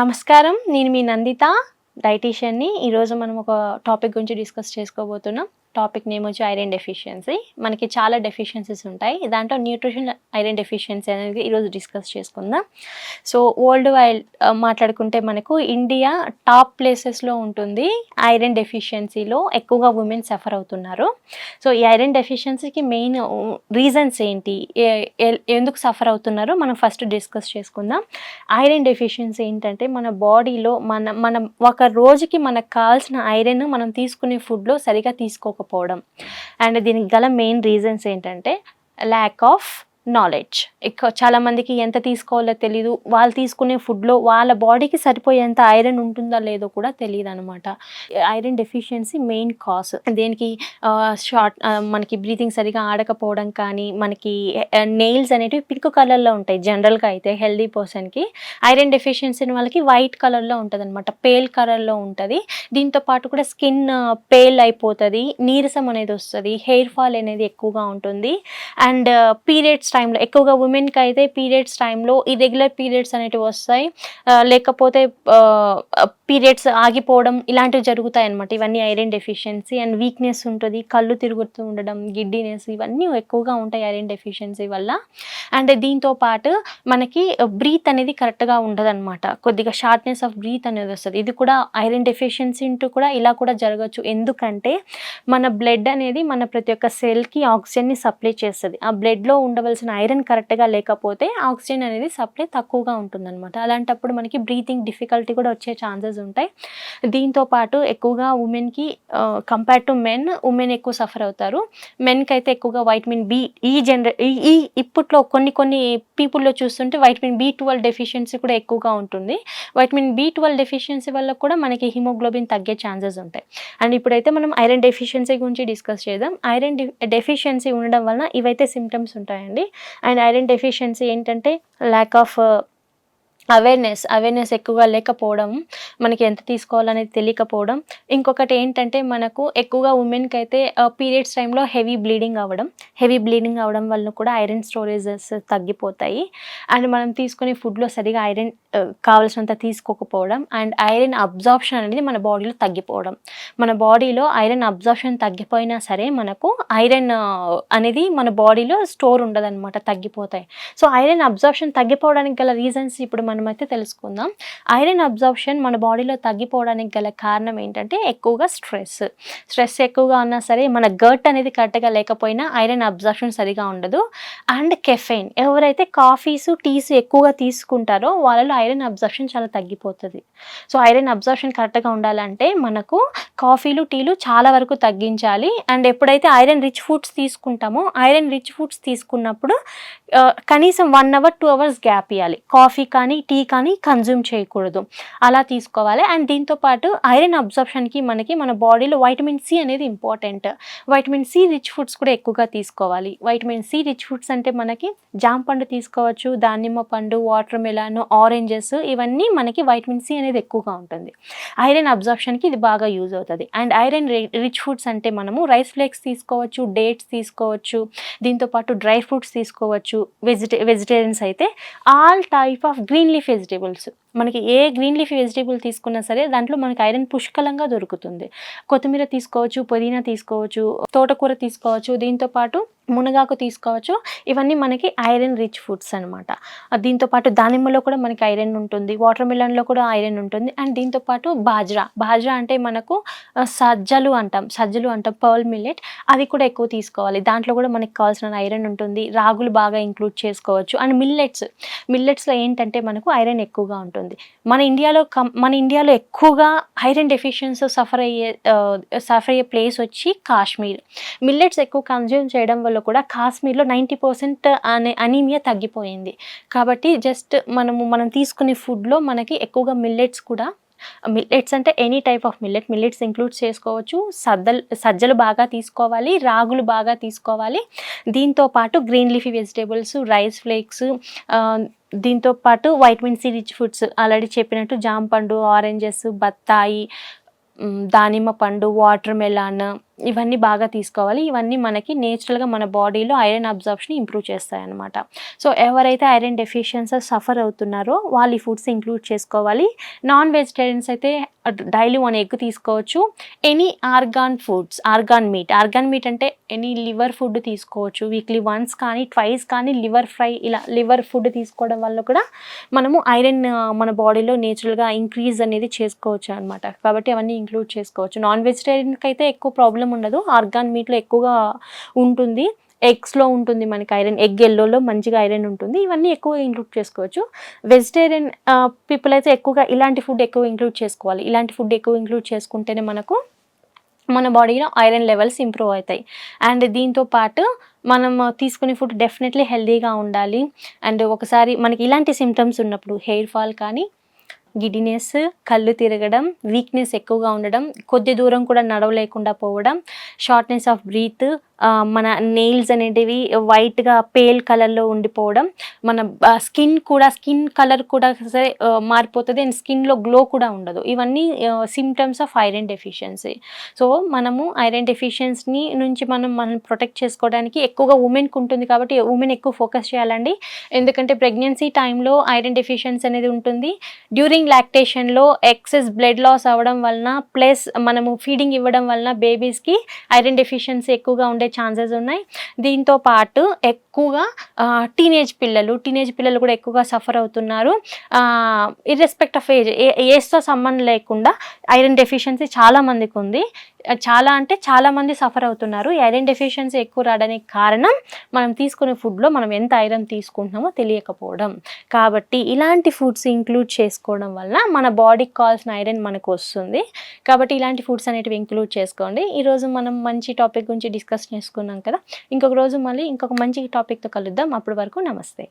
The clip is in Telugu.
నమస్కారం. నేను మీ నందిత డైటీషియన్ని. ఈరోజు మనం ఒక టాపిక్ గురించి డిస్కస్ చేసుకోబోతున్నాం. టాపిక్ నేమ్ వచ్చి ఐరన్ డెఫిషియన్సీ మనకి చాలా డెఫిషియన్సీస్ ఉంటాయి. దాంట్లో న్యూట్రిషన్ ఐరన్ డెఫిషియన్సీ అనేది ఈరోజు డిస్కస్ చేసుకుందాం. సో వరల్డ్ వైడ్ మాట్లాడుకుంటే మనకు ఇండియా టాప్ ప్లేసెస్లో ఉంటుంది. ఐరన్ డెఫిషియన్సీలో ఎక్కువగా ఉమెన్ సఫర్ అవుతున్నారు. సో ఈ ఐరన్ డెఫిషియన్సీకి మెయిన్ రీజన్స్ ఏంటి? ఎందుకు సఫర్ అవుతున్నారో? మనం ఫస్ట్ డిస్కస్ చేసుకుందాం. ఐరన్ డెఫిషియన్సీ ఏంటంటే మన బాడీలో మన మనం ఒక రోజుకి మనకు కావాల్సిన ఐరన్ మనం తీసుకునే ఫుడ్లో సరిగా తీసుకోకపోవడం అండ్ దీనికి గల మెయిన్ రీజన్స్ ఏంటంటే ల్యాక్ ఆఫ్ నాలెడ్జ్ ఎక్కువ చాలామందికి ఎంత తీసుకోవాలో తెలీదు. వాళ్ళు తీసుకునే ఫుడ్లో వాళ్ళ బాడీకి సరిపోయేంత ఐరన్ ఉంటుందా లేదో కూడా తెలియదు అనమాట ఐరన్ డెఫిషియన్సీ మెయిన్ కాజ్ దేనికి షార్ట్ మనకి బ్రీతింగ్ సరిగా ఆడకపోవడం కానీ మనకి నెయిల్స్ అనేటివి పింక్ కలర్లో ఉంటాయి జనరల్గా అయితే హెల్దీ పర్సన్కి ఐరన్ డెఫిషియన్సీ వాళ్ళకి వైట్ కలర్లో ఉంటుంది అనమాట పేల్ కలర్లో ఉంటుంది. దీంతో పాటు కూడా స్కిన్ పేల్ అయిపోతుంది. నీరసం అనేది వస్తుంది. హెయిర్ ఫాల్ అనేది ఎక్కువగా ఉంటుంది. అండ్ పీరియడ్స్ టైంలో ఎక్కువగా ఉమెన్కి అయితే పీరియడ్స్ టైంలో ఇరెగ్యులర్ పీరియడ్స్ అనేటివి వస్తాయి. లేకపోతే పీరియడ్స్ ఆగిపోవడం ఇలాంటివి జరుగుతాయి అనమాట ఇవన్నీ ఐరన్ డెఫిషియన్సీ అండ్ వీక్నెస్ ఉంటుంది. కళ్ళు తిరుగుతూ ఉండడం గిడ్డినెస్ ఇవన్నీ ఎక్కువగా ఉంటాయి ఐరన్ డెఫిషియన్సీ వల్ల. అండ్ దీంతో పాటు మనకి బ్రీత్ అనేది కరెక్ట్గా ఉండదన్నమాట. కొద్దిగా షార్ట్నెస్ ఆఫ్ బ్రీత్ అనేది వస్తుంది. ఇది కూడా ఐరన్ డెఫిషియన్సీ ఉంటూ కూడా ఇలా కూడా జరగచ్చు. ఎందుకంటే మన బ్లడ్ అనేది మన ప్రతి ఒక్క సెల్కి ఆక్సిజన్ని సప్లై చేస్తుంది. ఆ బ్లడ్లో ఉండవలసిన ఐరన్ కరెక్ట్గా లేకపోతే ఆక్సిజన్ అనేది సప్లై తక్కువగా ఉంటుందన్నమాట. అలాంటప్పుడు మనకి బ్రీతింగ్ డిఫికల్టీ కూడా వచ్చే ఛాన్సెస్ ఉంటాయి. దీంతో పాటు ఎక్కువగా ఉమెన్కి కంపేర్ టు మెన్ ఉమెన్ ఎక్కువ సఫర్ అవుతారు. మెన్కి అయితే ఎక్కువగా వైటమిన్ బి ఈ జనరే ఈ- ఈ ఇప్పట్లో కొన్ని కొన్ని పీపుల్లో చూస్తుంటే వైటమిన్ బి ట్వెల్వ్ డెఫిషియన్సీ కూడా ఎక్కువగా ఉంటుంది. వైటమిన్ బి ట్వెల్వ్ డెఫిషియన్సీ వల్ల కూడా మనకి హిమోగ్లోబిన్ తగ్గే ఛాన్సెస్ ఉంటాయి. అండ్ ఇప్పుడైతే మనం ఐరన్ డెఫిషియన్సీ గురించి డిస్కస్ చేద్దాం. ఐరన్ డెఫిషియన్సీ ఉండడం వలన ఇవైతే సిమ్టమ్స్ ఉంటాయండి. అండ్ ఐరన్ డెఫిషియన్సీ ఏంటంటే ల్యాక్ ఆఫ్ అవేర్నెస్ అవేర్నెస్ ఎక్కువగా లేకపోవడం మనకి ఎంత తీసుకోవాలనేది తెలియకపోవడం. ఇంకొకటి ఏంటంటే మనకు ఎక్కువగా ఉమెన్కి అయితే పీరియడ్స్ టైంలో హెవీ బ్లీడింగ్ అవ్వడం. హెవీ బ్లీడింగ్ అవ్వడం వల్ల కూడా ఐరన్ స్టోరేజెస్ తగ్గిపోతాయి. అండ్ మనం తీసుకునే ఫుడ్లో సరిగా ఐరన్ కావాల్సినంత తీసుకోకపోవడం. అండ్ ఐరన్ అబ్జార్ప్షన్ అనేది మన బాడీలో తగ్గిపోవడం. మన బాడీలో ఐరన్ అబ్జార్ప్షన్ తగ్గిపోయినా సరే మనకు ఐరన్ అనేది మన బాడీలో స్టోర్ ఉండదన్నమాట తగ్గిపోతాయి. సో ఐరన్ అబ్జార్ప్షన్ తగ్గిపోవడానికి గల రీజన్స్ ఇప్పుడు మనమైతే తెలుసుకుందాం. ఐరన్ అబ్జర్ప్షన్ మన బాడీలో తగ్గిపోవడానికి గల కారణం ఏంటంటే ఎక్కువగా స్ట్రెస్. స్ట్రెస్ ఎక్కువగా ఉన్నా సరే మన గర్ట్ అనేది కరెక్ట్గా లేకపోయినా ఐరన్ అబ్జార్ప్షన్ సరిగా ఉండదు. And caffeine. ఎవరైతే కాఫీస్ టీస్ ఎక్కువగా తీసుకుంటారో వాళ్ళలో ఐరన్ అబ్జార్ప్షన్ చాలా తగ్గిపోతుంది. సో ఐరన్ అబ్జర్ప్షన్ కరెక్ట్గా ఉండాలంటే మనకు కాఫీలు టీలు చాలా వరకు తగ్గించాలి. అండ్ ఎప్పుడైతే ఐరన్ రిచ్ ఫుడ్స్ తీసుకుంటామో ఐరన్ రిచ్ ఫుడ్స్ తీసుకున్నప్పుడు కనీసం one hour two hours gap ఇవ్వాలి కాఫీ కానీ టీ కానీ కన్జ్యూమ్ చేయకూడదు. అలా తీసుకోవాలి. అండ్ దీంతో పాటు ఐరన్ అబ్జర్ప్షన్కి మనకి మన బాడీలో వైటమిన్ సి అనేది important. Vitamin C rich foods కూడా ఎక్కువగా తీసుకోవాలి. వైటమిన్ సి రిచ్ ఫుడ్స్ అంటే మనకి జామ పండు తీసుకోవచ్చు దానిమ్మ పండు వాటర్ మెలాన్ ఆరెంజెస్ ఇవన్నీ మనకి వైటమిన్ సి అనేది ఎక్కువగా ఉంటుంది. ఐరన్ అబ్జర్ప్షన్కి ఇది బాగా యూజ్ అవుతుంది. అండ్ ఐరన్ రిచ్ ఫుడ్స్ అంటే మనము రైస్ ఫ్లేక్స్ తీసుకోవచ్చు డేట్స్ తీసుకోవచ్చు దీంతో పాటు డ్రై ఫ్రూట్స్ తీసుకోవచ్చు వెజిటే వెజిటేరియన్స్ అయితే all type of green leaf vegetables. మనకి ఏ గ్రీన్ లీఫ్ వెజిటేబుల్ తీసుకున్నా సరే దాంట్లో మనకి ఐరన్ పుష్కలంగా దొరుకుతుంది. కొత్తిమీర తీసుకోవచ్చు పుదీనా తీసుకోవచ్చు తోటకూర తీసుకోవచ్చు దీంతో పాటు మునగాకు తీసుకోవచ్చు. ఇవన్నీ మనకి ఐరన్ రిచ్ ఫుడ్స్ అనమాట దీంతో పాటు దానిమ్మలో కూడా మనకి ఐరన్ ఉంటుంది వాటర్ మిలన్లో కూడా ఐరన్ ఉంటుంది అండ్ దీంతో పాటు బాజ్రా. బాజ్రా అంటే మనకు సజ్జలు అంటాం సజ్జలు అంటాం పర్ల్ మిల్లెట్. అది కూడా ఎక్కువ తీసుకోవాలి. దాంట్లో కూడా మనకి కావాల్సిన ఐరన్ ఉంటుంది రాగులు బాగా ఇంక్లూడ్ చేసుకోవచ్చు అండ్ మిల్లెట్స్. మిల్లెట్స్లో ఏంటంటే మనకు ఐరన్ ఎక్కువగా ఉంటుంది. మన ఇండియాలో కం మన ఇండియాలో ఎక్కువగా ఐరన్ డెఫిషియన్సీ సఫర్ అయ్యే సఫర్ అయ్యే ప్లేస్ వచ్చి కాశ్మీర్. మిల్లెట్స్ ఎక్కువ కన్జ్యూమ్ చేయడం వల్ల కూడా కాశ్మీర్లో నైంటీ పర్సెంట్ అనే అనీమియా తగ్గిపోయింది. కాబట్టి జస్ట్ మనము మనం తీసుకునే ఫుడ్లో మనకి ఎక్కువగా మిల్లెట్స్ కూడా మిల్లెట్స్ అంటే any type of millet millets include చేసుకోవచ్చు. సద్దలు సజ్జలు బాగా తీసుకోవాలి రాగులు బాగా తీసుకోవాలి. దీంతో పాటు green leafy vegetables rice flakes దీంతో పాటు vitamin C rich foods already చెప్పినట్టు జామ పండు ఆరెంజెస్ బత్తాయి దానిమ్మ పండు వాటర్ మెలాన్ ఇవన్నీ బాగా తీసుకోవాలి. ఇవన్నీ మనకి నేచురల్గా మన బాడీలో ఐరన్ అబ్జార్ప్షన్ ఇంప్రూవ్ చేస్తాయి అనమాట సో ఎవరైతే ఐరన్ డెఫిషియన్సీ సఫర్ అవుతున్నారో వాళ్ళు ఈ ఫుడ్స్ ఇంక్లూడ్ చేసుకోవాలి. నాన్ వెజిటేరియన్స్ అయితే డైలీ వన్ ఎగ్ తీసుకోవచ్చు. Any organ foods organ meat organ meat అంటే ఎనీ లివర్ ఫుడ్ తీసుకోవచ్చు. వీక్లీ వన్స్ కానీ ట్వైస్ కానీ లివర్ ఫ్రై ఇలా లివర్ ఫుడ్ తీసుకోవడం వల్ల కూడా మనము ఐరన్ మన బాడీలో నేచురల్గా ఇంక్రీజ్ అనేది చేసుకోవచ్చు అనమాట కాబట్టి అవన్నీ ఇంక్లూడ్ చేసుకోవచ్చు. నాన్ వెజిటేరియన్కి అయితే ఎక్కువ ప్రాబ్లం ఉండదు. ఆర్గాన్ మీట్లో ఎక్కువగా ఉంటుంది. ఎగ్స్లో ఉంటుంది మనకి ఐరన్. ఎగ్ ఎల్లోలో మంచిగా ఐరన్ ఉంటుంది. ఇవన్నీ ఎక్కువ ఇంక్లూడ్ చేసుకోవచ్చు. వెజిటేరియన్ పీపుల్ అయితే ఎక్కువగా ఇలాంటి ఫుడ్ ఎక్కువ ఇంక్లూడ్ చేసుకోవాలి. ఇలాంటి ఫుడ్ ఎక్కువ ఇంక్లూడ్ చేసుకుంటేనే మనకు మన బాడీలో ఐరన్ లెవెల్స్ ఇంప్రూవ్ అవుతాయి. అండ్ దీంతో పాటు మనం తీసుకునే ఫుడ్ డెఫినెట్లీ హెల్దీగా ఉండాలి. అండ్ ఒకసారి మనకి ఇలాంటి సిమ్టమ్స్ ఉన్నప్పుడు హెయిర్ ఫాల్ కానీ గిడినెస్ కళ్ళు తిరగడం వీక్నెస్ ఎక్కువగా ఉండడం కొద్ది దూరం కూడా నడవలేకుండా పోవడం షార్ట్నెస్ ఆఫ్ బ్రీత్ మన నెయిల్స్ అనేటివి వైట్గా పేల్ కలర్లో ఉండిపోవడం మన స్కిన్ కూడా స్కిన్ కలర్ కూడా సరే మారిపోతుంది అండ్ స్కిన్లో గ్లో కూడా ఉండదు. ఇవన్నీ symptoms of iron deficiency so మనము ఐరన్ డెఫిషియన్సీని నుంచి మనం మనం ప్రొటెక్ట్ చేసుకోవడానికి ఎక్కువగా ఉమెన్కి ఉంటుంది కాబట్టి ఉమెన్ ఎక్కువ ఫోకస్ చేయాలండి. ఎందుకంటే ప్రెగ్నెన్సీ టైంలో ఐరన్ డెఫిషియన్సీ అనేది ఉంటుంది. డ్యూరింగ్ లాక్టేషన్లో ఎక్సెస్ బ్లడ్ లాస్ అవ్వడం వలన ప్లస్ మనము ఫీడింగ్ ఇవ్వడం వలన బేబీస్కి ఐరన్ డెఫిషియన్సీ ఎక్కువగా ఉండే ఛాన్సెస్ ఉన్నాయి. దీంతో పాటు ఎక్కువగా టీనేజ్ పిల్లలు టీనేజ్ పిల్లలు కూడా ఎక్కువగా సఫర్ అవుతున్నారు. ఇర్రెస్పెక్ట్ ఆఫ్ ఏజ్ ఏజ్తో సంబంధం లేకుండా ఐరన్ డెఫిషియన్సీ చాలా మందికి ఉంది. చాలా అంటే చాలా మంది సఫర్ అవుతున్నారు. ఐరన్ డెఫిషియన్సీ ఎక్కువ రావడానికి కారణం మనం తీసుకునే ఫుడ్లో మనం ఎంత ఐరన్ తీసుకుంటున్నామో తెలియకపోవడం. కాబట్టి ఇలాంటి ఫుడ్స్ ఇంక్లూడ్ చేసుకోవడం వల్ల మన బాడీకి కావాల్సిన ఐరన్ మనకు వస్తుంది. కాబట్టి ఇలాంటి ఫుడ్స్ అనేటివి ఇంక్లూడ్ చేసుకోండి. ఈరోజు మనం మంచి టాపిక్ గురించి డిస్కస్ చేసుకున్నాం కదా. ఇంకొక రోజు మళ్ళీ ఇంకొక మంచి టాపిక్తో కలుద్దాం. అప్పటి వరకు నమస్తే.